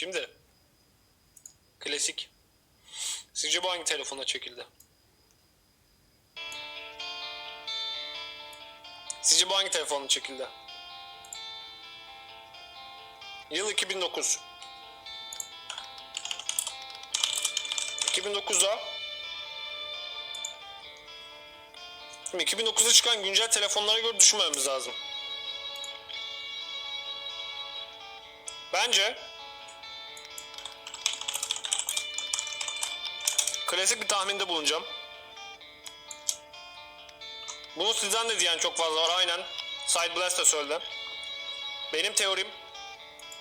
Şimdi. Klasik. Sizce bu hangi telefona çekildi? Sizce bu hangi telefonla çekildi? Yıl 2009. 2009'da Şimdi 2009'da çıkan güncel telefonlara göre düşünmemiz lazım. Bence klasik bir tahminde bulunacağım. Bunu sizden de diyen çok fazla var aynen. Side Blast da söyledi. Benim teorim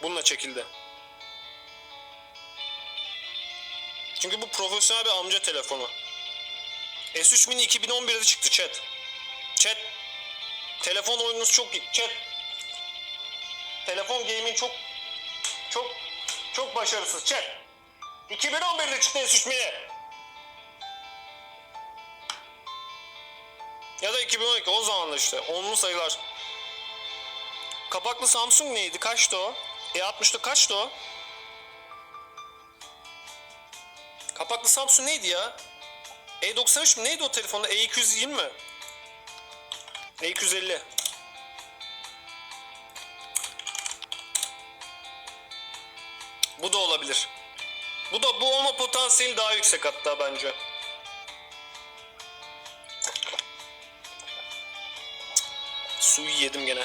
bununla çekildi. Çünkü bu profesyonel bir amca telefonu. S3 Mini 2011'de çıktı chat. Chat. Telefon oyununuz çok iyi. Chat. Telefon gaming çok çok çok başarısız chat. 2011'de çıktı S3 Mini. Ya da 2012 o zaman da işte onlu sayılar. Kapaklı Samsung neydi? Kaçtı o? E60'da kaçtı o? Kapaklı Samsung neydi ya? E93 mi? Neydi o telefonda? E220 mi? E250. Bu da olabilir. Bu da bu olma potansiyeli daha yüksek hatta bence. Suyu yedim gene.